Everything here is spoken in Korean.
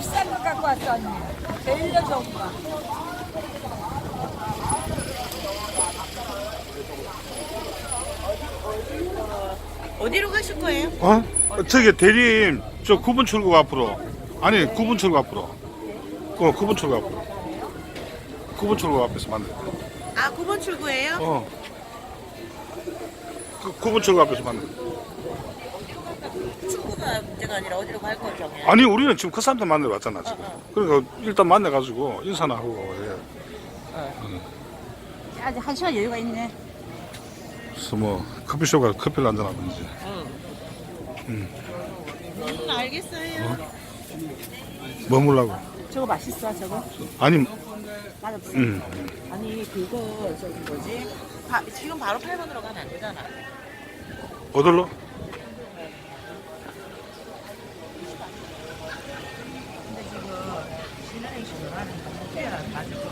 비싼 거 갖고 왔어 언니. 제일 좋은 거. 어디로 가실 거예요? 어? 저기 대리임 저 9분 출구 앞으로 아니 9분 출구 앞으로 어 9분 출구 앞으로 9분 출구 앞에서 만나 아 9번 출구예요? 어 그, 9분 출구 앞에서 만나 문제가 아니라 어디로 갈 거죠? 아니 우리는 지금 그 사람들 만나러 왔잖아 지금 그러니까 일단 만나가지고 인사나 하고 예. 아직 한 시간 여유가 있네. 그래서 뭐 커피숍 가서 커피를 한잔 하든지 음 알겠어요. 머물라고 저거 맛있어 저거? 아니 맛없어. 음. 아니 그거 저기 뭐지? 바, 지금 바로 8번으로 가면 안 되잖아. 어디로? 신은행 신호라는 특별한 가지고.